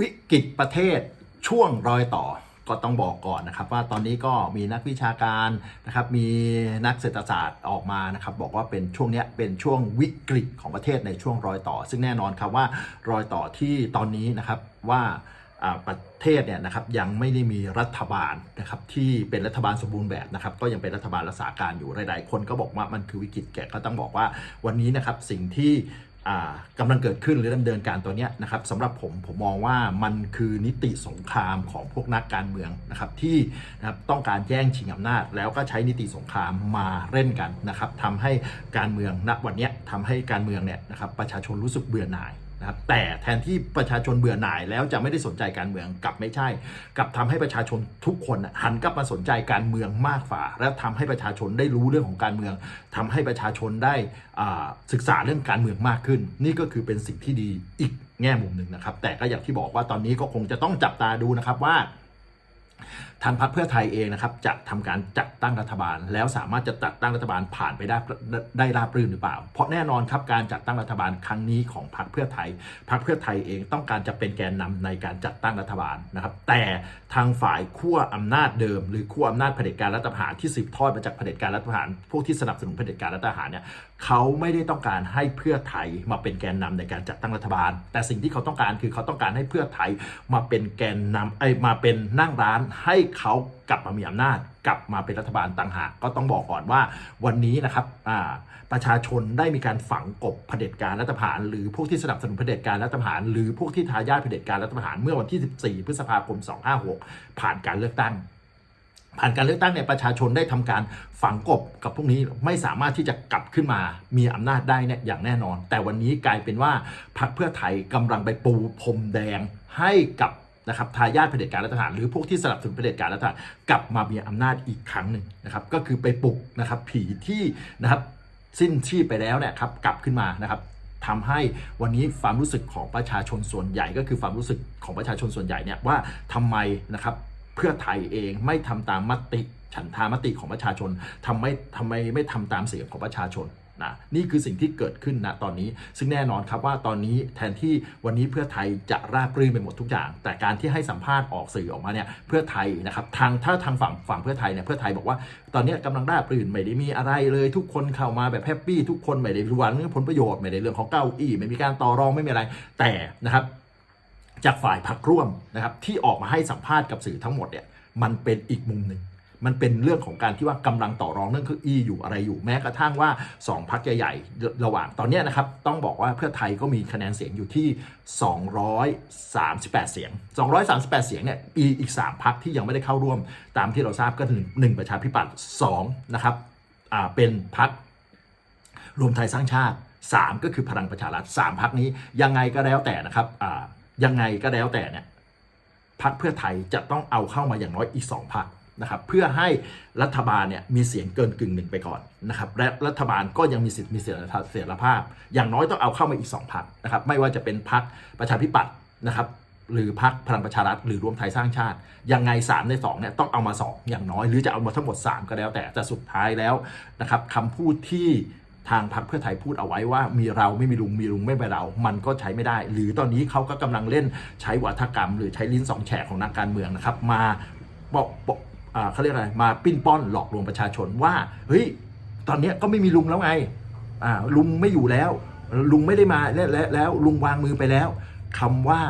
วิกฤตประเทศช่วงรอยต่อก็ต้องบอกก่อนนะครับว่าตอนนี้ก็มีนักวิชาการนะครับมีนักเศรษฐศาสตร์ออกมานะครับบอกว่าเป็นช่วงนี้เป็นช่วงวิกฤตของประเทศในช่วงรอยต่อ ซึ่งแน่นอนครับว่ารอยต่อที่ตอนนี้นะครับว่าประเทศเนี่ยนะครับยังไม่ได้มีรัฐบาลนะครับที่เป็นรัฐบาลสมบูรณ์แบบนะครับก็ยังเป็นรัฐบาลรักษาการอยู่หลาย ๆ คนก็บอกว่ามันคือวิกฤตแกก็ต้องบอกว่าวันนี้นะครับสิ่งที่ กำลังเกิดขึ้นหรือดำเนินการตัวนี้นะครับสำหรับผมผมมองว่ามันคือนิติสงครามของพวกนักการเมืองนะครับที่นะครับต้องการแย่งชิงอำนาจ แล้วก็ใช้นิติสงครามมาเล่นกันนะครับทำให้การเมืองณวันนี้ทำให้การเมืองเนี่ยนะครับประชาชนรู้สึกเบื่อหน่าย นะครับแต่แทนที่ประชาชนเบื่อหน่ายแล้วจะไม่ได้สนใจการเมืองกลับไม่ใช่กลับทำให้ประชาชนทุกคนหันกลับมาสนใจการเมืองมากฝ่า และทำให้ประชาชนได้รู้เรื่องของการเมืองทำให้ประชาชนได้ศึกษาเรื่องการเมืองมากขึ้น นี่ก็คือเป็นสิ่งที่ดีอีกแง่มุมหนึ่งนะครับ แต่ก็อย่างที่บอกว่าตอนนี้ก็คงจะต้องจับตาดูนะครับว่า ทางพรรคเพื่อไทยเองนะครับจะทำการจัดตั้งรัฐบาล แล้วสามารถจะจัดตั้งรัฐบาลผ่านไปได้ได้ราบรื่นหรือเปล่า เพราะแน่นอนครับการจัดตั้งรัฐบาลครั้งนี้ของพรรคเพื่อไทยพรรคเพื่อไทยเองต้องการจะเป็นแกนนำในการจัดตั้งรัฐบาลนะครับ แต่ทางฝ่ายขั้วอำนาจเดิม หรือขั้วอำนาจเผด็จการรัฐประหารที่สืบทอดมาจากเผด็จการรัฐประหารพวกที่สนับสนุนเผด็จการรัฐประหารเนี่ย เขาไม่ได้ต้องการให้เพื่อไทยมาเป็นแกนนำในการจัดตั้งรัฐบาล แต่สิ่งที่เขาต้องการคือเขาต้องการให้เพื่อไทยมาเป็นแกนนำไอ้มาเป็นนั่งร้านให้เขากลับมามีอำนาจกลับมาเป็นรัฐบาลต่างหากก็ต้องบอกก่อนว่าวันนี้นะครับประชาชนได้มีการฝังกบเผด็จการรัฐประหาร หรือพวกที่สนับสนุนเผด็จการรัฐประหาร หรือพวกที่ทายาทเผด็จการรัฐประหารเมื่อวันที่ 14 พฤษภาคม 256ผ่านการเลือกตั้ง ผ่านการเลือกตั้งเนี่ยประชาชนได้ทำการฝังกบกับพวกนี้ไม่สามารถที่จะกลับขึ้นมามีอำนาจได้เนี่ยอย่างแน่นอน แต่วันนี้กลายเป็นว่าพรรคเพื่อไทยกำลังไปปูพรมแดงให้กับนะครับทายาทเผด็จการรัฐประหารหรือพวกที่สนับสนุนเผด็จการรัฐประหารกลับมามีอำนาจอีกครั้งหนึ่งนะครับก็คือไปปลุกนะครับผีที่นะครับสิ้นชีพไปแล้วเนี่ยครับกลับขึ้นมานะครับทำให้วันนี้ความรู้สึกของประชาชนส่วนใหญ่ ก็คือความรู้สึกของประชาชนส่วนใหญ่เนี่ยว่าทำไมนะครับ เพื่อไทยเองไม่ทำตามมติฉันทามติของประชาชนทำไม่ทำไมไม่ทำตามเสียงของประชาชนนะนี่คือสิ่งที่เกิดขึ้นณตอนนี้ ซึ่งแน่นอนครับว่าตอนนี้แทนที่วันนี้เพื่อไทยจะราบรื่นไปหมดทุกอย่าง แต่การที่ให้สัมภาษณ์ออกสื่อออกมาเนี่ยเพื่อไทยนะครับทางถ้าทางฝั่งฝั่งเพื่อไทยเนี่ยเพื่อไทยบอกว่า ตอนนี้กำลังราบรื่นไม่ได้มีอะไรเลย ทุกคนเข้ามาแบบแฮปปี้ทุกคนไม่ได้หวังเรื่องผลประโยชน์ไม่ได้เรื่องของเก้าอี้ไม่มีการต่อรองไม่มีอะไร แต่นะครับ จากฝ่ายพรรคร่วมนะครับที่ออกมาให้สัมภาษณ์กับสื่อทั้งหมดเนี่ยมันเป็นอีกมุมหนึ่งมันเป็นเรื่องของการที่ว่ากำลังต่อรองเรื่องเก้าอี้อยู่อะไรอยู่แม้กระทั่งว่า 2พักใหญ่ๆระหว่างตอนนี้นะครับ ต้องบอกว่าเพื่อไทยก็มีคะแนนเสียงอยู่ที่ 238 เสียง 238 เสียงเนี่ยอีอีก 3พักที่ยังไม่ได้เข้าร่วม ตามที่เราทราบก็คือหนึ่งประชาธิปัตย์2นะครับอ่าเป็นพักรวมไทยสร้างชาติ 3 ก็คือพลังประชารัฐ3พักนี้ยังไงก็แล้วแต่นะครับอ่า ยังไงก็แล้วแต่เนี่ยพักเพื่อไทยจะต้องเอาเข้ามาอย่างน้อยอีก 2พักนะครับเพื่อให้รัฐบาลเนี่ยมีเสียงเกินกึ่งหนึ่งไปก่อนนะครับและรัฐบาลก็ยังมีสิทธิ์มีเสถียรภาพ อย่างน้อยต้องเอาเข้ามาอีก 2พักนะครับไม่ว่าจะเป็นพักประชาธิปัตย์นะครับหรือพักพลังประชารัฐหรือรวมไทยสร้างชาติ ยังไง 3 ใน2เนี่ยต้องเอามา 2 อย่างน้อยหรือจะเอามาทั้งหมด 3 ก็แล้วแต่แต่สุดท้ายแล้วนะครับคำพูดที่ ทางพรรคเพื่อไทยพูดเอาไว้ว่ามีเราไม่มีลุงมีลุงไม่เป็นเรา มันก็ใช้ไม่ได้ หรือตอนนี้เขาก็กำลังเล่นใช้วัฒกรรม หรือใช้ลิ้นสองแฉกของนักการเมืองนะครับ มาบอกเขาเรียกอะไรมาปิ้นป้อนหลอกลวงประชาชนว่าเฮ้ยตอนนี้ก็ไม่มีลุงแล้วไงลุงไม่อยู่แล้ว ลุงไม่ได้มาแล้วแล้วแล้วลุงวางมือไปแล้วคำว่า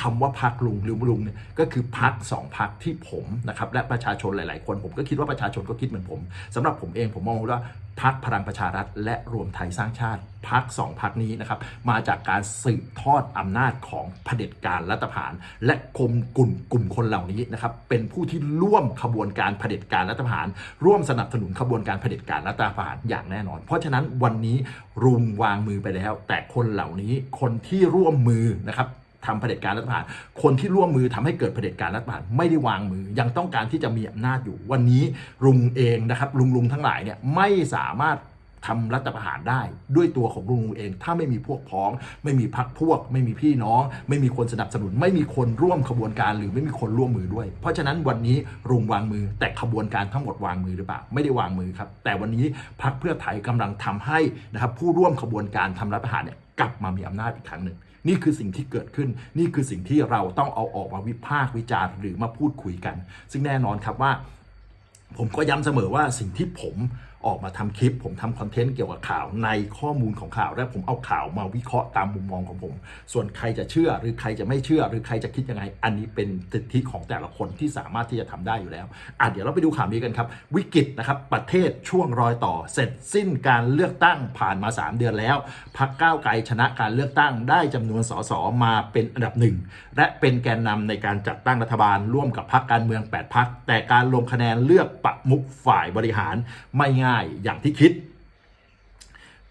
คำว่าพักลุงหรือลุงเนี่ยก็คือพักสองพักที่ผมนะครับและประชาชนหลาย ๆ คนผมก็คิดว่าประชาชนก็คิดเหมือนผมสำหรับผมเองผมมองว่าพักพลังประชารัฐ และรวมไทยสร้างชาติพักสองพักนี้นะครับมาจากการสืบทอดอำนาจของเผด็จการรัฐประหาร และกลุ่มกลุ่มกลุ่มคนเหล่านี้นะครับเป็นผู้ที่ร่วมขบวนการเผด็จการรัฐประหาร ร่วมสนับสนุนขบวนการเผด็จการรัฐประหารอย่างแน่นอน เพราะฉะนั้นวันนี้รุงวางมือไปแล้ว แต่คนเหล่านี้คนที่ร่วมมือนะครับ ทำเผด็จการรัฐประหารคนที่ร่วมมือทำให้เกิดเผด็จการรัฐประหารไม่ได้วางมือ ยังต้องการที่จะมีอำนาจอยู่ วันนี้ลุงเองนะครับลุงลุงทั้งหลายเนี่ยไม่สามารถทำรัฐประหารได้ด้วยตัวของลุงลุงเอง ถ้าไม่มีพวกพ้อง ไม่มีพักพวก ไม่มีพี่น้อง ไม่มีคนสนับสนุน ไม่มีคนร่วมขบวนการหรือไม่มีคนร่วมมือด้วย เพราะฉะนั้นวันนี้ลุงวางมือ แต่ขบวนการทั้งหมดวางมือหรือเปล่าไม่ได้วางมือครับ แต่วันนี้พักเพื่อไทยกำลังทำให้นะครับผู้ร่วมขบวนการทำรัฐประหารเนี่ยกลับมามีอำนาจอีกครั้งหนึ่ง นี่คือสิ่งที่เกิดขึ้น นี่คือสิ่งที่เราต้องเอาออกมาวิพากษ์วิจารณ์หรือมาพูดคุยกัน ซึ่งแน่นอนครับว่า ผมก็ย้ำเสมอว่าสิ่งที่ผม ออกมาทำคลิป ผมทำคอนเทนต์เกี่ยวกับข่าวในข้อมูลของข่าว และผมเอาข่าวมาวิเคราะห์ตามมุมมองของผม ส่วนใครจะเชื่อหรือใครจะไม่เชื่อ หรือใครจะคิดยังไง อันนี้เป็นสิทธิของแต่ละคนที่สามารถที่จะทำได้อยู่แล้วอะเดี๋ยวเราไปดูข่าวนี้กันครับ วิกฤตนะครับประเทศช่วงรอยต่อ เสร็จสิ้นการเลือกตั้งผ่านมา 3 เดือนแล้วพักก้าวไกลชนะการเลือกตั้งได้จำนวนสสมาเป็นอันดับหนึ่งและเป็นแกนนำในการจัดตั้งรัฐบาลร่วมกับพรรคการเมือง 8พักแต่การลงคะแนนเลือกปะมุกฝ่ายบริหารไม่ง่ายอย่างที่คิด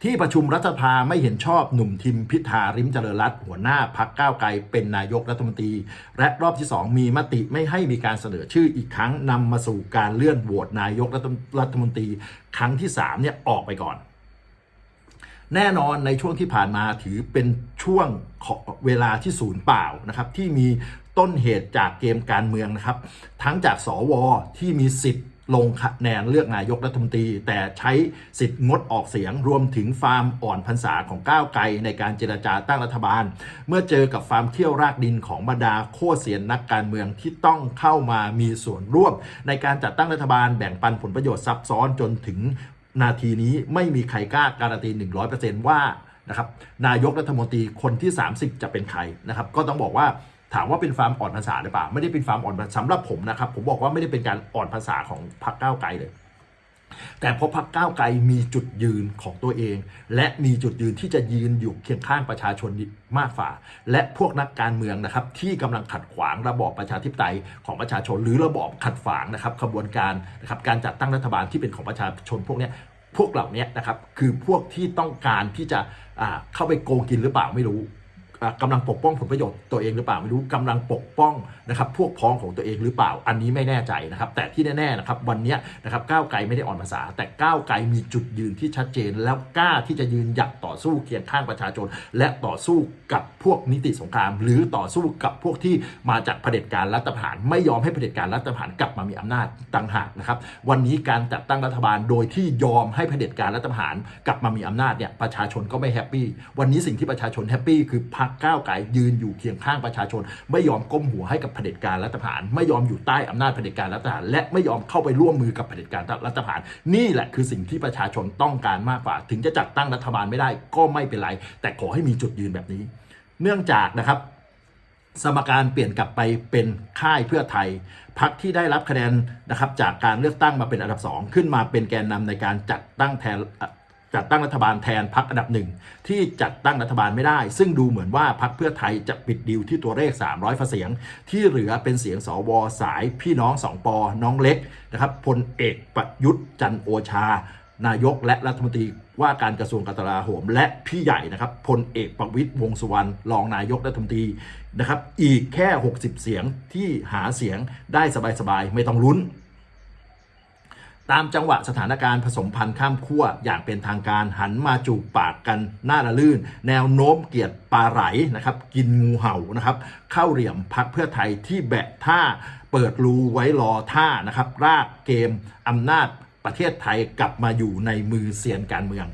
ที่ประชุมรัฐสภาไม่เห็นชอบหนุ่มทิมพิธาริมเจริญรัตหัวหน้าพักก้าวไกลเป็นนายกรัฐมนตรี และรอบที่ 2 มีมติไม่ให้มีการเสนอชื่ออีกครั้งนำมาสู่การเลื่อนโหวตนายกรัฐมนตรี ครั้งที่3เนี่ยออกไปก่อนแน่นอนในช่วงที่ผ่านมาถือเป็นช่วงเวลาที่ศูนย์เปล่านะครับ ที่มีต้นเหตุจากเกมการเมืองนะครับ ทั้งจากสวที่มีสิทธิ์ ลงคะแนนเลือกนายกรัฐมนตรี แต่ใช้สิทธิ์งดออกเสียงรวมถึงฟาร์มอ่อนพรรษาของก้าวไกลในการเจรจาตั้งรัฐบาล เมื่อเจอกับฟาร์มเที่ยวรากดินของบรรดาโคเสียนนักการเมืองที่ต้องเข้ามามีส่วนร่วม ในการจัดตั้งรัฐบาลแบ่งปันผลประโยชน์ซับซ้อนจนถึงนาทีนี้ไม่มีใครกล้าการันตี 100%ว่านะครับนายกรัฐมนตรีคนที่ 30 จะเป็นใครนะครับ ก็ต้องบอกว่า ถามว่าเป็นฟาร์มอ่อนภาษาหรือเปล่า ไม่ได้เป็นฟาร์มอ่อนสำหรับผมนะครับ ผมบอกว่าไม่ได้เป็นการอ่อนภาษาของพรรคก้าวไกลเลย แต่เพราะพรรคก้าวไกลมีจุดยืนของตัวเอง และมีจุดยืนที่จะยืนอยู่เคียงข้างประชาชนมากฝ่า และพวกนักการเมืองนะครับที่กำลังขัดขวางระบอบประชาธิปไตยของประชาชน หรือระบอบขัดขวางนะครับขบวนการนะครับการจัดตั้งรัฐบาลที่เป็นของประชาชนพวกนี้พวกเหล่านี้นะครับคือพวกที่ต้องการที่จะเข้าไปโกงกินหรือเปล่าไม่รู้ อ่ากำลังปกป้องผลประโยชน์ตัวเองหรือเปล่าไม่รู้กำลังปกป้องนะครับพวกพ้องของตัวเองหรือเปล่า อันนี้ไม่แน่ใจนะครับ แต่ที่แน่ๆนะครับวันนี้นะครับก้าวไกลไม่ได้อ่อนภาษา แต่ก้าวไกลมีจุดยืนที่ชัดเจน แล้วกล้าที่จะยืนหยัดต่อสู้เคียงข้างประชาชน และต่อสู้กับพวกนิติสงคราม หรือต่อสู้กับพวกที่มาจากเผด็จการรัฐประหารไม่ยอมให้เผด็จการรัฐประหารกลับมามีอำนาจต่างหากนะครับวันนี้การจัดตั้งรัฐบาลโดยที่ยอมให้เผด็จการรัฐประหารกลับมามีอำนาจเนี่ยประชาชนก็ไม่แฮปปี้วันนี้สิ่งที่ประชาชนแฮปปี้คือพรรคก้าวไกลยืนอยู่เคียงข้างประชาชน ไม่ยอมก้มหัวให้กับเผด็จการรัฐประหาร ไม่ยอมอยู่ใต้อำนาจเผด็จการรัฐประหาร และไม่ยอมเข้าไปร่วมมือกับเผด็จการรัฐประหาร นี่แหละคือสิ่งที่ประชาชนต้องการมากกว่า ถึงจะจัดตั้งรัฐบาลไม่ได้ก็ไม่เป็นไร แต่ขอให้มีจุดยืนแบบนี้ เนื่องจากนะครับสมการเปลี่ยนกลับไปเป็นค่ายเพื่อไทยพักที่ได้รับคะแนนนะครับจากการเลือกตั้งมาเป็นอันดับ 2 ขึ้นมาเป็นแกนนำในการจัดตั้งแทน จัดตั้งรัฐบาลแทนพักอันดับหนึ่งที่จัดตั้งรัฐบาลไม่ได้ ซึ่งดูเหมือนว่าพักเพื่อไทยจะปิดดิวที่ตัวเลข 300เสียง ที่เหลือเป็นเสียงสวสายพี่น้องสองปอน้องเล็กนะครับพลเอกประยุทธ์จันโอชา นายกและรัฐมนตรีว่าการกระทรวงกลาโหม และพี่ใหญ่นะครับพลเอกประวิตยวงษ์สุวรรณรองนายกรัฐมนตรีนะครับอีกแค่ 60 เสียงที่หาเสียงได้สบายๆไม่ต้องลุ้น ตามจังหวะสถานการณ์ผสมพันธุ์ข้ามขั้วอย่างเป็นทางการหันมาจูบปากกันหน้าละลื่น แนวโน้มเกียรติปลาไหลนะครับกินงูเห่านะครับเข้าเหลี่ยมพักเพื่อไทยที่แบะท่าเปิดรูไว้รอท่านะครับรากเกมอำนาจประเทศไทยกลับมาอยู่ในมือเซียนการเมือง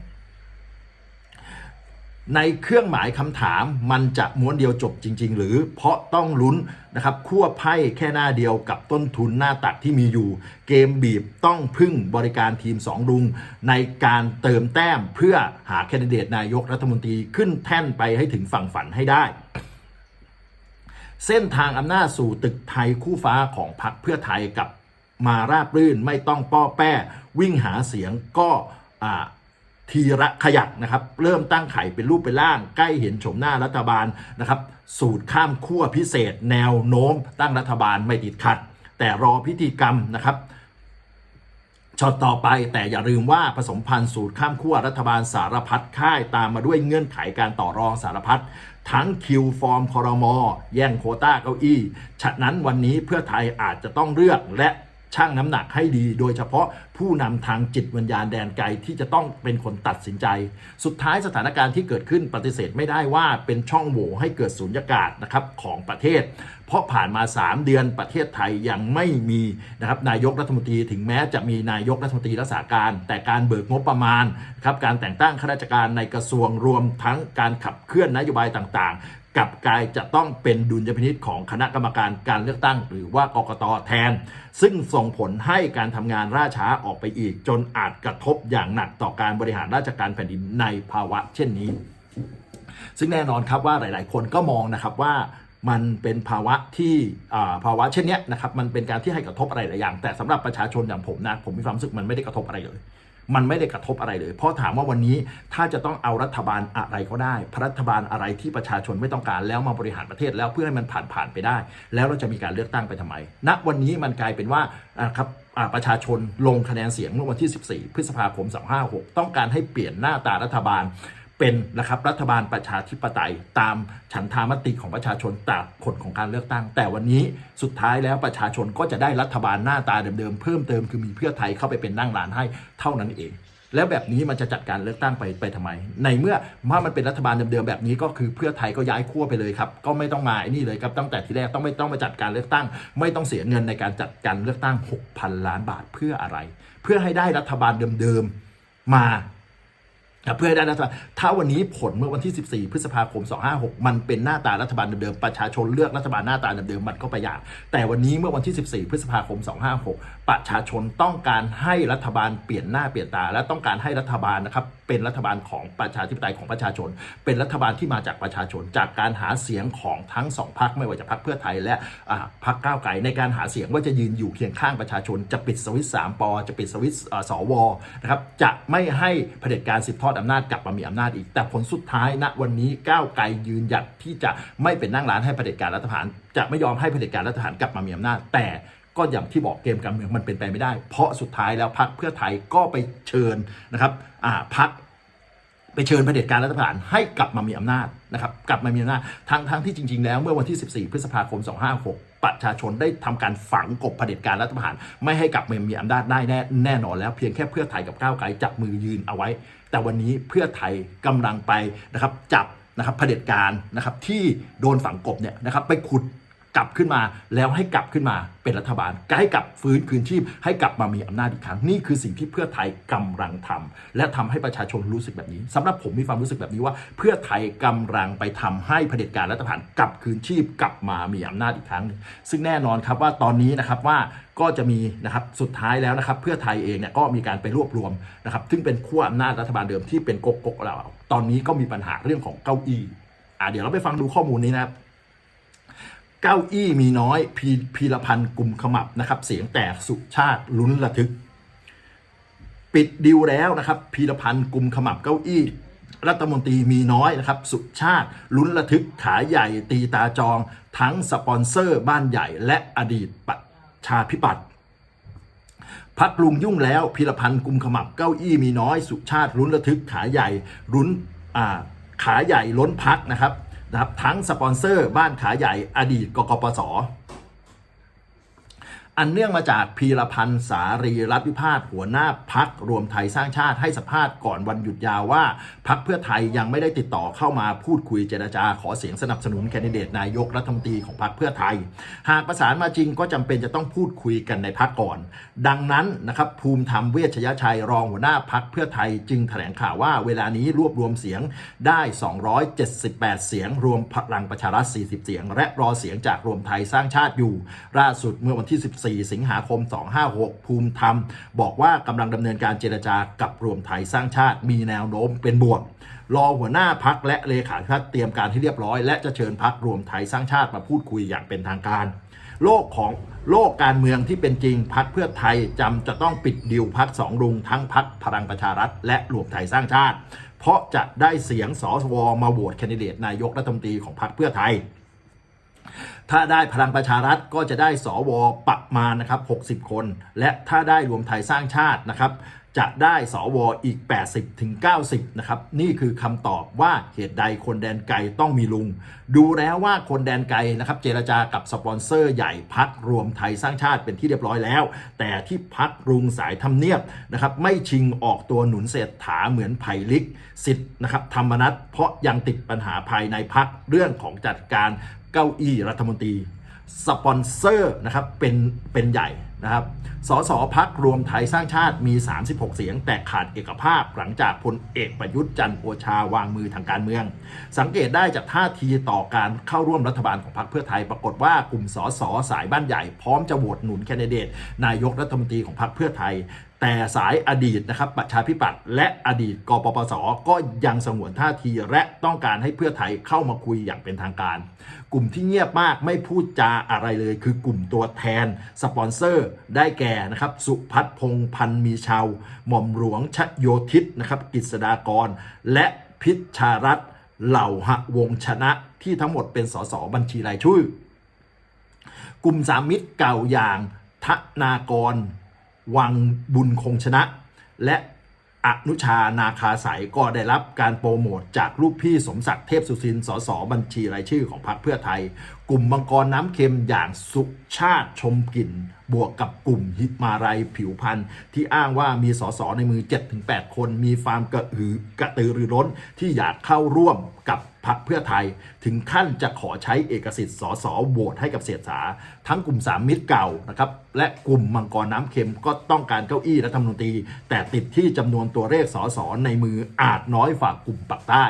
ในเครื่องหมายคำถามมันจะม้วนเดียวจบจริง ๆ หรือเพราะต้องลุ้นนะครับขั้วไพ่แค่หน้าเดียวกับต้นทุนหน้าตักที่มีอยู่ เกมบีบต้องพึ่งบริการทีมสองลุง ในการเติมแต้มเพื่อหาแคนดิเดตนายกรัฐมนตรีขึ้นแท่นไปให้ถึงฝั่งฝันให้ได้ เส้นทางอำนาจสู่ตึกไทยคู่ฟ้าของพรรคเพื่อไทยกับมาราบรื่นไม่ต้องป้อแป้ วิ่งหาเสียงก็อ่า ทีระขยักนะครับ เริ่มตั้งไข่เป็นรูปเป็นร่าง ใกล้เห็นโฉมหน้ารัฐบาลนะครับ สูตรข้ามขั้วพิเศษ แนวโน้ม ตั้งรัฐบาลไม่ติดขัด แต่รอพิธีกรรมนะครับช็อตต่อไปแต่อย่าลืมว่าผสมพันธ์สูตรข้ามขั้วรัฐบาลสารพัดค่ายตามมาด้วยเงื่อนไขการต่อรองสารพัดทั้งคิวฟอร์มคอรมอแย่งโคต้าเก้าอี้ ฉะนั้นวันนี้เพื่อไทยอาจจะต้องเลือกและ ชั่งน้ำหนักให้ดี โดยเฉพาะผู้นำทางจิตวิญญาณแดนไกลที่จะต้องเป็นคนตัดสินใจ สุดท้ายสถานการณ์ที่เกิดขึ้นปฏิเสธไม่ได้ว่าเป็นช่องโหว่ให้เกิดสุญญากาศนะครับของประเทศ เพราะผ่านมา 3 เดือนประเทศไทยยังไม่มีนะครับนายกรัฐมนตรีถึงแม้จะมีนายกรัฐมนตรีรักษาการ แต่การเบิกงบประมาณครับการแต่งตั้งข้าราชการในกระทรวงรวมทั้งการขับเคลื่อนนโยบายต่างๆ กับกลายจะต้องเป็นดุลยพินิษของคณะกรรมการการเลือกตั้ง หรือว่ากกตแทน ซึ่งส่งผลให้การทำงานล่าช้าออกไปอีก จนอาจกระทบอย่างหนักต่อการบริหารราชการแผ่นดินในภาวะเช่นนี้ ซึ่งแน่นอนครับว่าหลาย ๆ คนก็มองนะครับว่ามันเป็นภาวะที่ภาวะเช่นนี้นะครับมันเป็นการที่ให้กระทบอะไรหลายอย่าง แต่สำหรับประชาชนอย่างผมนะผมมีความรู้สึกมันไม่ได้กระทบอะไรเลย มันไม่ได้กระทบอะไรเลย เพราะถามว่าวันนี้ถ้าจะต้องเอารัฐบาลอะไรก็ได้รัฐบาลอะไรที่ประชาชนไม่ต้องการแล้วมาบริหารประเทศแล้วเพื่อให้มันผ่านผ่านไปได้ แล้วเราจะมีการเลือกตั้งไปทำไมณวันนี้มันกลายเป็นว่าครับประชาชนลงคะแนนเสียงเมื่อวันที่ 14 พฤษภาคม 256ต้องการให้เปลี่ยนหน้าตารัฐบาล เป็นนะครับรัฐบาลประชาธิปไตย ตามฉันทามติของประชาชนตามผลของการเลือกตั้ง แต่วันนี้สุดท้ายแล้วประชาชนก็จะได้รัฐบาลหน้าตาเดิมๆเพิ่มเติมคือมีเพื่อไทยเข้าไปเป็นนั่งร้านให้เท่านั้นเอง แล้วแบบนี้มันจะจัดการเลือกตั้งไปไปทำไม ในเมื่อถ้ามันเป็นรัฐบาลเดิมๆแบบนี้ก็คือเพื่อไทยก็ย้ายขั้วไปเลยครับก็ไม่ต้องมาไอ้นี่เลยครับตั้งแต่ทีแรกต้องไม่ต้องมาจัดการเลือกตั้ง ไม่ต้องเสียเงินในการจัดการเลือกตั้ง 6,000 ล้านบาทเพื่ออะไร เพื่อให้ได้รัฐบาลเดิมๆมา เพื่อให้ได้รัฐบาลถ้าวันนี้ผลเมื่อวันที่ 14 พฤษภาคม 256 มันเป็นหน้าตารัฐบาลเดิมๆ ประชาชนเลือกรัฐบาลหน้าตาเดิมๆ มันก็ไปอย่างแต่วันนี้เมื่อวันที่ 14 พฤษภาคม 256 ประชาชนต้องการให้รัฐบาลเปลี่ยนหน้าเปลี่ยนตา และต้องการให้รัฐบาลนะครับ เป็นรัฐบาลของประชาธิปไตยของประชาชน เป็นรัฐบาลที่มาจากประชาชน จากการหาเสียงของทั้งสองพรรคไม่ว่าจะพรรคเพื่อไทยและพรรคก้าวไกลในการหาเสียงว่าจะยืนอยู่เคียงข้างประชาชน จะปิดสวิตช์สามปอจะปิดสวิตช์อ่าสวนะครับจะไม่ให้เผด็จการสืบทอดอำนาจกลับมามีอำนาจอีก แต่ผลสุดท้ายณวันนี้ก้าวไกลยืนหยัดที่จะไม่เป็นนั่งร้านให้เผด็จการรัฐประหารจะไม่ยอมให้เผด็จการรัฐประหารกลับมามีอำนาจแต่ ก็อย่างที่บอกเกมการเมืองมันเป็นไปไม่ได้ เพราะสุดท้ายแล้วพรรคเพื่อไทยก็ไปเชิญนะครับพรรคไปเชิญเผด็จการรัฐประหารให้กลับมามีอำนาจนะครับกลับมามีอำนาจทั้งทั้งที่จริง ๆ แล้วเมื่อวันที่ 14 พฤษภาคม 256 ประชาชนได้ทำการฝังกบเผด็จการรัฐประหาร ไม่ให้กลับมามีอำนาจได้แน่แน่นอนแล้วเพียงแค่เพื่อไทยกับก้าวไกลจับมือยืนเอาไว้ แต่วันนี้เพื่อไทยกำลังไปนะครับจับนะครับเผด็จการนะครับที่โดนฝังกบเนี่ยนะครับไปขุด กลับขึ้นมาแล้วให้กลับขึ้นมาเป็นรัฐบาลให้กลับฟื้นคืนชีพ ให้กลับมามีอำนาจอีกครั้งนี่คือสิ่งที่เพื่อไทยกำลังทำและทำให้ประชาชนรู้สึกแบบนี้สำหรับผมมีความรู้สึกแบบนี้ว่า เพื่อไทยกำลังไปทำให้เผด็จการรัฐประหารกลับคืนชีพกลับมามีอำนาจอีกครั้ง ซึ่งแน่นอนครับว่าตอนนี้นะครับว่าก็จะมีนะครับสุดท้ายแล้วนะครับ เพื่อไทยเองเนี่ยก็มีการไปรวบรวมนะครับซึ่งเป็นขั้วอำนาจรัฐบาลเดิมที่เป็นกกกเราตอนนี้ก็มีปัญหาเรื่องของเก้าอี้อะเดี๋ยวเราไปฟังดูข้อมูลนี้นะครับ เก้าอี้มีน้อยพีพีรพันธ์กลุ่มขมับนะครับ เสียงแตกสุชาติลุ้นระทึก ปิดดิวแล้วนะครับพีรพันธ์กลุ่มขมับเก้าอี้ รัฐมนตรีมีน้อยนะครับ สุชาติลุ้นระทึกขาใหญ่ตีตาจอง ทั้งสปอนเซอร์บ้านใหญ่ และอดีตประชาพิปัตย์พักลุงยุ่งแล้วพิรพันธ์กุมขมับเก้าอี้มีน้อย สุชาติลุ้นระทึกขาใหญ่ลุ้นขาใหญ่ล้นพักนะครับ นะครับทั้งสปอนเซอร์บ้านขาใหญ่อดีตกกปส อันเนื่องมาจากพีรพันธ์สารีรัฐวิพาทหัวหน้าพักรวมไทยสร้างชาติให้สัมภาษณ์ก่อนวันหยุดยาวว่าพักเพื่อไทยยังไม่ได้ติดต่อเข้ามาพูดคุยเจรจาขอเสียงสนับสนุนแคนดิเดตนายกรัฐมนตรีของพักเพื่อไทย หากประสานมาจริงก็จำเป็นจะต้องพูดคุยกันในพักก่อน ดังนั้นนะครับภูมิธรรมเวชยชัยรองหัวหน้าพักเพื่อไทยจึงแถลงข่าวว่า เวลานี้รวบรวมเสียงได้ 278 เสียง รวมพลังประชารัฐ40 เสียง และรอเสียงจากรวมไทยสร้างชาติอยู่ล่าสุดเมื่อวันที่14สิงหาคม 256 ภูมิธรรม บอกว่ากำลังดำเนินการเจรจากับรวมไทยสร้างชาติมีแนวโน้มเป็นบวก รอหัวหน้าพักและเลขาธิการเตรียมการที่เรียบร้อย และจะเชิญพักรวมไทยสร้างชาติมาพูดคุยอย่างเป็นทางการ โลกของโลกการเมืองที่เป็นจริงพักเพื่อไทยจำจะต้องปิดดิวพักสองลุงทั้งพักพลังประชารัฐ และรวมไทยสร้างชาติ เพราะจะได้เสียงสสวมาโหวตแคนดิเดตนายกรัฐมนตรีของพักเพื่อไทย ถ้าได้พลังประชารัฐก็จะได้สวประมาณนะครับ 60 คน และถ้าได้รวมไทยสร้างชาตินะครับ จะได้สวอีก 80ถึง90 นะครับ นี่คือคำตอบว่าเหตุใดคนแดนไกลต้องมีลุง ดูแล้วว่าคนแดนไกลนะครับ เจรจากับสปอนเซอร์ใหญ่พักรวมไทยสร้างชาติเป็นที่เรียบร้อยแล้ว แต่ที่พักรุงสายทำเนียบนะครับ ไม่ชิงออกตัวหนุนเศรษฐาเหมือนไผ่ลิกสิทธิ์นะครับธรรมนัตเพราะยังติดปัญหาภายในพักเรื่องของจัดการ เก้าอี้รัฐมนตรี สปอนเซอร์นะครับเป็นเป็นใหญ่นะครับ สสพักรวมไทยสร้างชาติมี 36 เสียง แต่ขาดเอกภาพหลังจากพลเอกประยุทธ์จันทร์โอชาวางมือทางการเมือง สังเกตได้จากท่าทีต่อการเข้าร่วมรัฐบาลของพรรคเพื่อไทย ปรากฏว่ากลุ่มสสสายบ้านใหญ่ พร้อมจะโหวตหนุนแคนดิเดต นายกรัฐมนตรีของพรรคเพื่อไทย แต่สายอดีตนะครับประชาธิปัตย์และอดีตกปปส ก็ยังสงวนท่าทีและต้องการให้เพื่อไทยเข้ามาคุยอย่างเป็นทางการ กลุ่มที่เงียบมากไม่พูดจาอะไรเลย คือกลุ่มตัวแทน สปอนเซอร์ได้แก่นะครับสุพัฒน์พงพันมีชาว หม่อมหลวงชโยธิตนะครับกฤษดากร และพิชารัตนเหล่าหะวงชนะที่ทั้งหมดเป็นสสบัญชีรายชื่อ กลุ่มสามมิตรเก่าอย่างทนากร วังบุญคงชนะ และอนุชานาคาสายก็ได้รับการโปรโมทจากลูกพี่สมศักดิ์เทพสุทินสสบัญชีรายชื่อของพรรคเพื่อไทย กลุ่มมังกรน้ำเค็มอย่างสุชาติชมกลิ่น บวกกับกลุ่มฮิมาลัยผิวพันธ์ที่อ้างว่ามีสสในมือ 7-8 คน มีฟาร์มกระหือกระตือรือร้นที่อยากเข้าร่วมกับพรรคเพื่อไทย ถึงขั้นจะขอใช้เอกสิทธิ์สสโหวตให้กับเสียสาทั้งกลุ่มสามมิตรเก่านะครับและกลุ่มมังกรน้ำเค็มก็ต้องการเก้าอี้รัฐมนตรี แต่ติดที่จำนวนตัวเลขสสในมืออาจน้อยฝ่ากลุ่มปักใต้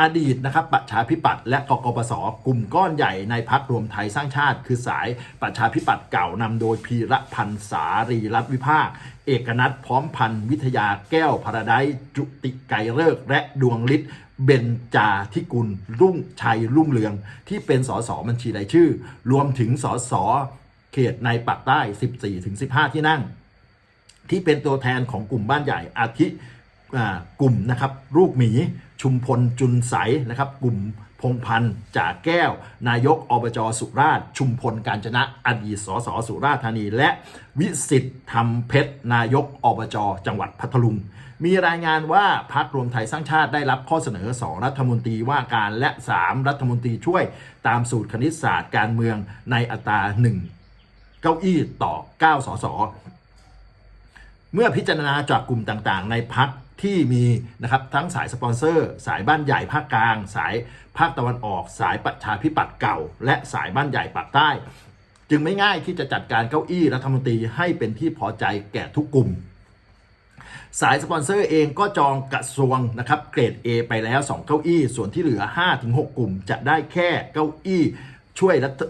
อดีตนะครับประชาธิปัตย์และกกปสกลุ่มก้อนใหญ่ในพักรวมไทยสร้างชาติ คือสายประชาธิปัตย์เก่านำโดยพีระพันธ์สารีรัฐวิภาค เอกนัทพร้อมพันธ์วิทยาแก้วพระไดจุติไกรเลิกและดวงฤทธิ์เบญจาธิกุล รุ่งชัยรุ่งเรือง ที่เป็นสสบัญชีรายชื่อ รวมถึงสสเขตในปักใต้ 14-15 ที่นั่ง ที่เป็นตัวแทนของกลุ่มบ้านใหญ่อาทิกลุ่มนะครับลูกหมี ชุมพลจุนใสนะครับกลุ่มพงพันธ์จ่าแก้ว นายกอบจสุราษฎร์ชุมพลการจนะอดีตสสสุราษฎร์ธานี และวิสิทธิ์ธรรมเพชร นายกอบจจังหวัดพัทลุง มีรายงานว่าพรรครวมไทยสร้างชาติได้รับข้อเสนอ 2 รัฐมนตรีว่าการและ 3 รัฐมนตรีช่วยตามสูตรคณิตศาสตร์การเมืองในอัตรา 1 เก้าอี้ต่อ 9 สส เมื่อพิจารณาจากกลุ่มต่างๆ ในพัก ที่มีนะครับทั้งสายสปอนเซอร์ สายบ้านใหญ่ภาคกลาง สายภาคตะวันออก สายประชาพิปัตย์เก่า และสายบ้านใหญ่ปากใต้ จึงไม่ง่ายที่จะจัดการเก้าอี้รัฐมนตรีให้เป็นที่พอใจแก่ทุกกลุ่ม สายสปอนเซอร์เองก็จองกระทรวงนะครับเกรด A ไปแล้ว 2 เก้าอี้ ส่วนที่เหลือ 5-6 กลุ่ม จะได้แค่เก้าอี้ช่วยรัฐ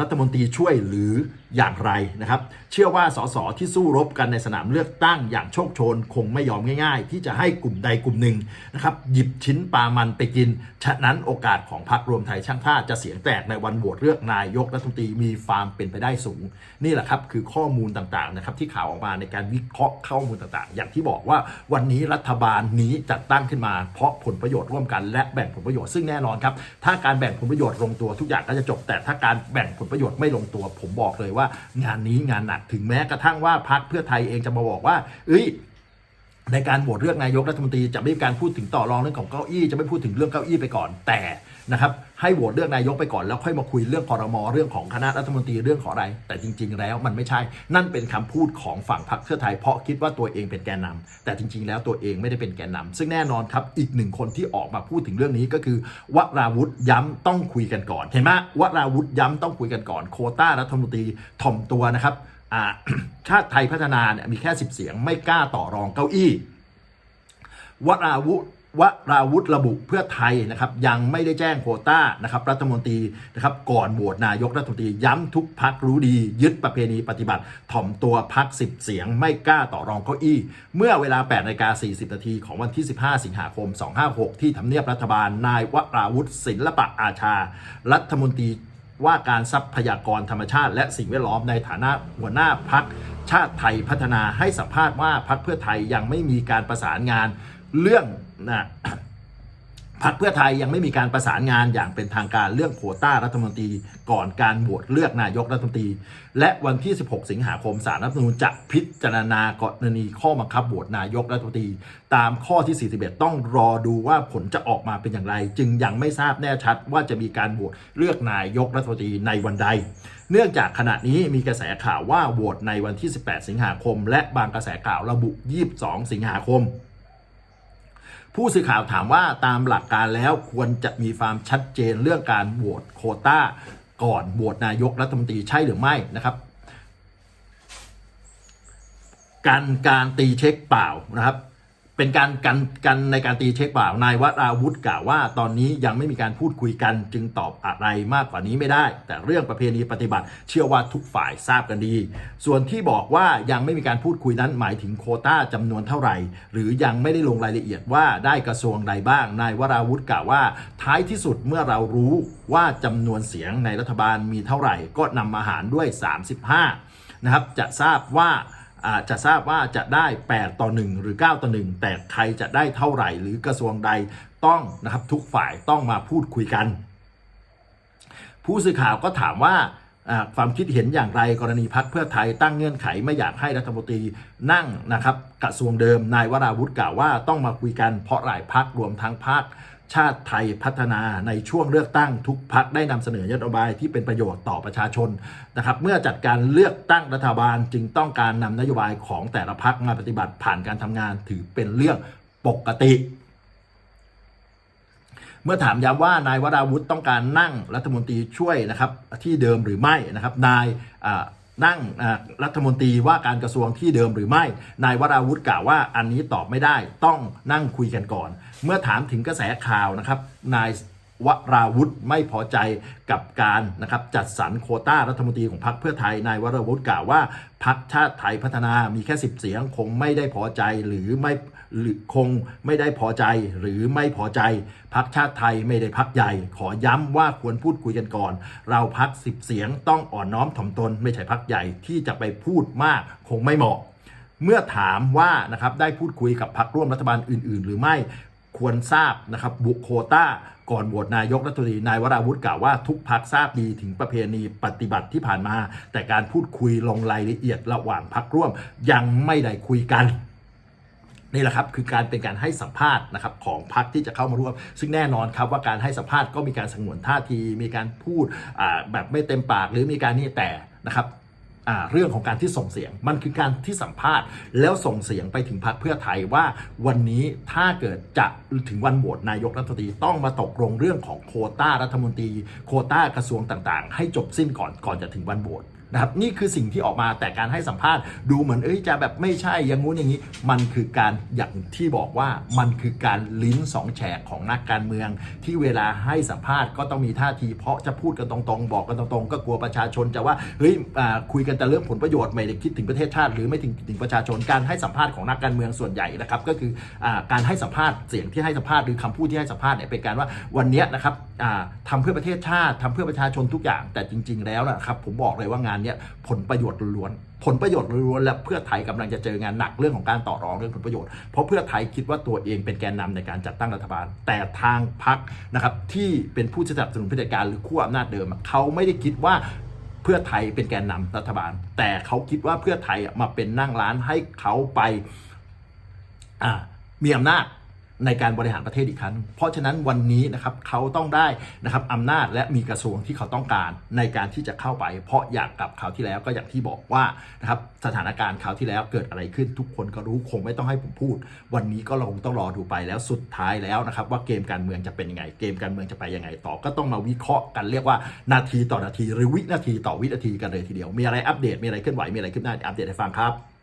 รัฐมนตรีช่วยหรือ อย่างไรนะครับ เชื่อว่าสสที่สู้รบกันในสนามเลือกตั้งอย่างโชคโชน คงไม่ยอมง่าย ๆ ที่จะให้กลุ่มใดกลุ่มหนึ่งนะครับหยิบชิ้นปลามันไปกิน ฉะนั้นโอกาสของพรรครวมไทยช่างชาติจะเสียงแตกในวันโหวตเลือกนายกรัฐมนตรีมีฟาร์มเป็นไปได้สูง นี่แหละครับคือข้อมูลต่างๆนะครับที่ข่าวออกมาในการวิเคราะห์ข้อมูลต่างๆ อย่างที่บอกว่าวันนี้รัฐบาลนี้จัดตั้งขึ้นมา เพราะผลประโยชน์ร่วมกันและแบ่งผลประโยชน์ซึ่งแน่นอนครับถ้าการแบ่งผลประโยชน์ลงตัวทุกอย่างก็จะจบ แต่ถ้าการแบ่งผลประโยชน์ไม่ลงตัว ผมบอกเลยว่างานนี้งานหนักถึงแม้กระทั่งว่าพักเพื่อไทยเองจะมาบอกว่า เอ้ยในการโหวตเลือกนายกรัฐมนตรีจะไม่มีการพูดถึงต่อรองเรื่องของเก้าอี้จะไม่พูดถึงเรื่องเก้าอี้ไปก่อน แต่ นะครับให้โหวตเลือกนายกไปก่อนแล้วค่อยมาคุยเรื่องคอรมอเรื่องของคณะรัฐมนตรีเรื่องของอะไร แต่จริง ๆ แล้วมันไม่ใช่ นั่นเป็นคำพูดของฝั่งพรรคเพื่อไทยเพราะคิดว่าตัวเองเป็นแกนนำแต่จริง ๆ แล้วตัวเองไม่ได้เป็นแกนนำซึ่งแน่นอนครับอีกหนึ่งคนที่ออกมาพูดถึงเรื่องนี้ก็คือวราวุธย้ำต้องคุยกันก่อนเห็นไหมวราวุธย้ำต้องคุยกันก่อน โคต้ารัฐมนตรีถ่อมตัวนะครับอ่าชาติไทยพัฒนาเนี่ยมีแค่ 10 เสียงไม่กล้าต่อรองเก้าอี้วราวุธ วราวุธระบุเพื่อไทยนะครับยังไม่ได้แจ้งโควต้านะครับรัฐมนตรีนะครับก่อนโหวตนายกรัฐมนตรีย้ำทุกพักรู้ดี ยึดประเพณีปฏิบัติ ถ่อมตัวพัก10 เสียงไม่กล้าต่อรองเก้าอี้ เมื่อเวลา8นาฬิกา40นาทีของวันที่ 15 สิงหาคม 256 ที่ทำเนียบรัฐบาลนายวราวุธศิลปะอาชา รัฐมนตรีว่าการทรัพยากรธรรมชาติ และสิ่งแวดล้อมในฐานะหัวหน้าพักชาติไทยพัฒนาให้สัมภาษณ์ว่าพักเพื่อไทยยังไม่มีการประสานงานเรื่อง นะพรรคเพื่อไทยยังไม่มีการประสานงานอย่างเป็นทางการเรื่องโควต้ารัฐมนตรีก่อนการโหวตเลือกนายกรัฐมนตรี และวันที่ 16 สิงหาคมสารรัฐธรรมนูญจะพิจารณากรณีข้อบังคับโหวตนายกรัฐมนตรี ตามข้อที่ 41 ต้องรอดูว่าผลจะออกมาเป็นอย่างไร จึงยังไม่ทราบแน่ชัดว่าจะมีการโหวตเลือกนายกรัฐมนตรีในวันใด เนื่องจากขณะนี้มีกระแสข่าวว่าโหวตในวันที่ 18 สิงหาคม และบางกระแสข่าวระบุ 22 สิงหาคม ผู้สื่อข่าวถามว่าตามหลักการแล้วควรจะมีความชัดเจนเรื่องการโหวตโคต้า ก่อนโหวตนายกรัฐมนตรีใช่หรือไม่นะครับการการตีเช็คเปล่านะครับ เป็นการกันกันในการตีเช็คเปล่านายวัราวุธกล่าวว่า ตอนนี้ยังไม่มีการพูดคุยกัน จึงตอบอะไรมากกว่านี้ไม่ได้ แต่เรื่องประเพณีปฏิบัติ เชื่อว่าทุกฝ่ายทราบกันดี ส่วนที่บอกว่ายังไม่มีการพูดคุยนั้นหมายถึงโคต้าจำนวนเท่าไหร่ หรือยังไม่ได้ลงรายละเอียดว่าได้กระทรวงใดบ้าง นายวราวุธกล่าวว่า ท้ายที่สุดเมื่อเรารู้ว่าจำนวนเสียงในรัฐบาลมีเท่าไหร่ ก็นำมาหารด้วย 35นะครับจะทราบว่า อาจจะทราบว่าจะได้ 8 ต่อ 1 หรือ 9 ต่อ 1 แต่ใครจะได้เท่าไหร่ หรือกระทรวงใดต้องนะครับทุกฝ่ายต้องมาพูดคุยกัน ผู้สื่อข่าวก็ถามว่าความคิดเห็นอย่างไรกรณีพักเพื่อไทยตั้งเงื่อนไขไม่อยากให้รัฐมนตรีนั่งนะครับกระทรวงเดิมนายวราวุธกล่าวว่าต้องมาคุยกันเพราะหลายพักรวมทั้งพัก ชาติไทยพัฒนาในช่วงเลือกตั้งทุกพักได้นำเสนอนโยบายที่เป็นประโยชน์ต่อประชาชนนะครับเมื่อจัดการเลือกตั้งรัฐบาลจึงต้องการนำนโยบายของแต่ละพักมาปฏิบัติผ่านการทำงานถือเป็นเรื่องปกติ เมื่อถามย้ำว่านายวราวุธต้องการนั่งรัฐมนตรีช่วยนะครับที่เดิมหรือไม่นะครับนายนั่งรัฐมนตรีว่าการกระทรวงที่เดิมหรือไม่ นายวราวุธกล่าวว่าอันนี้ตอบไม่ได้ต้องนั่งคุยกันก่อน เมื่อถามถึงกระแสข่าวนะครับนายวราวุธไม่พอใจกับการนะครับจัดสรรโคต้ารัฐมนตรีของพรรคเพื่อไทยนายวราวุธกล่าวว่าพรรคชาติไทยพัฒนามีแค่ 10 เสียงคงไม่ได้พอใจหรือไม่หรือคงไม่ได้พอใจหรือไม่พอใจพรรคชาติไทยไม่ได้พักใหญ่ ขอย้ำว่าควรพูดคุยกันก่อน เราพัก10เสียงต้องอ่อนน้อมถ่อมตน ไม่ใช่พักใหญ่ที่จะไปพูดมากคงไม่เหมาะ เมื่อถามว่านะครับได้พูดคุยกับพรรคร่วมรัฐบาลอื่น ๆ หรือไม่ ควรทราบนะครับบุคโคต้าก่อนโหวตนายกรัฐมนตรีนายวราวุธกล่าวว่าทุกพักทราบดีถึงประเพณีปฏิบัติที่ผ่านมา แต่การพูดคุยลงรายละเอียดระหว่างพักร่วม ยังไม่ได้คุยกันนี่แหละครับคือการเป็นการให้สัมภาษณ์นะครับของพรรคที่จะเข้ามาร่วม ซึ่งแน่นอนครับว่าการให้สัมภาษณ์ก็มีการสงวนท่าที มีการพูดแบบไม่เต็มปากหรือมีการนี่แต่นะครับ เรื่องของการที่ส่งเสียง มันคือการที่สัมภาษณ์ แล้วส่งเสียงไปถึงพรรคเพื่อไทยว่าวันนี้ถ้าเกิดจะถึงวันโหวตนายกรัฐมนตรีต้องมาตกลงเรื่องของโคต้ารัฐมนตรี โคต้ากระทรวงต่างๆ ให้จบสิ้นก่อนก่อนจะถึงวันโหวต นะครับนี่คือสิ่งที่ออกมาแต่การให้สัมภาษณ์ดูเหมือนเอ้ยจะแบบไม่ใช่อย่างงู้นอย่างนี้ มันคือการอย่างที่บอกว่ามันคือการลิ้นสองแฉกของนักการเมือง ที่เวลาให้สัมภาษณ์ก็ต้องมีท่าทีเพราะจะพูดกันตรงๆ บอกกันตรงๆ ก็กลัวประชาชนจะว่าเฮ้ยคุยกันแต่เรื่องผลประโยชน์ไม่ได้คิดถึงประเทศชาติ หรือไม่ถึงถึงประชาชนการให้สัมภาษณ์ของนักการเมืองส่วนใหญ่นะครับก็คืออการให้สัมภาษณ์เสียงที่ให้สัมภาษณ์หรือคำพูดที่ให้สัมภาษณ์เนี่ยเป็นการว่าวันนี้นะครับทำเพื่อประเทศชาติทำเพื่อประชาชนทุกอย่าง แต่จริง ๆ แล้วนะครับผมบอกเลยว่างานนี้ยผลประโยชน์ล้วนผลประโยชน์ล้วนและเพื่อไทยกำลังจะเจองานหนักเรื่องของการต่อรองเรื่องผลประโยชน์ เพราะเพื่อไทยคิดว่าตัวเองเป็นแกนนำในการจัดตั้งรัฐบาล แต่ทางพรรคนะครับที่เป็นผู้สนับสนุนเผด็จการหรือขั้วอำนาจเดิมเขาไม่ได้คิดว่าเพื่อไทยเป็นแกนนำรัฐบาล แต่เขาคิดว่าเพื่อไทยมาเป็นนั่งร้านให้เขาไปมีอำนาจ ในการบริหารประเทศอีกครั้ง เพราะฉะนั้นวันนี้นะครับเขาต้องได้นะครับอำนาจและมีกระทรวงที่เขาต้องการในการที่จะเข้าไป เพราะอย่างกับคราวที่แล้วก็อย่างที่บอกว่านะครับสถานการณ์คราวที่แล้วเกิดอะไรขึ้นทุกคนก็รู้คงไม่ต้องให้ผมพูด วันนี้ก็เราคงต้องรอดูไปแล้วสุดท้ายแล้วนะครับว่าเกมการเมืองจะเป็นยังไง เกมการเมืองจะไปยังไงต่อก็ต้องมาวิเคราะห์กันเรียกว่านาทีต่อนาทีหรือวินาทีต่อวินาทีกันเลยทีเดียวมีอะไรอัปเดตมีอะไรเคลื่อนไหวมีอะไรขึ้นหน้าอัปเดตให้ฟังครับ